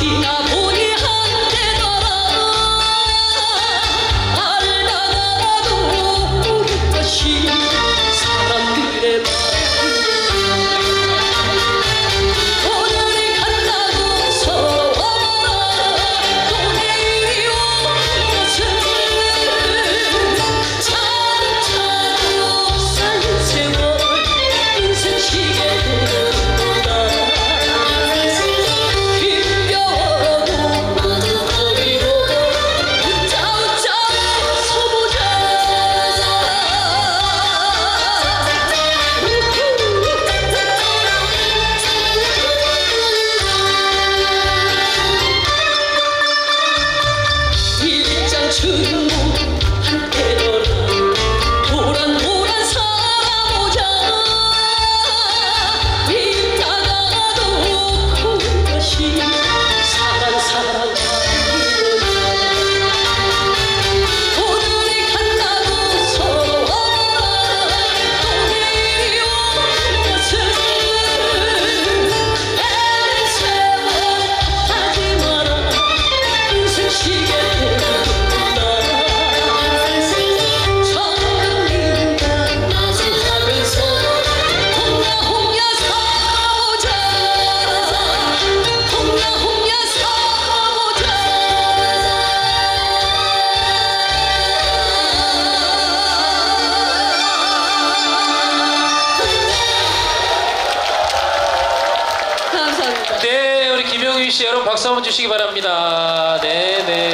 Krishna 김용희 씨 여러분 박수 한번 주시기 바랍니다. 네네.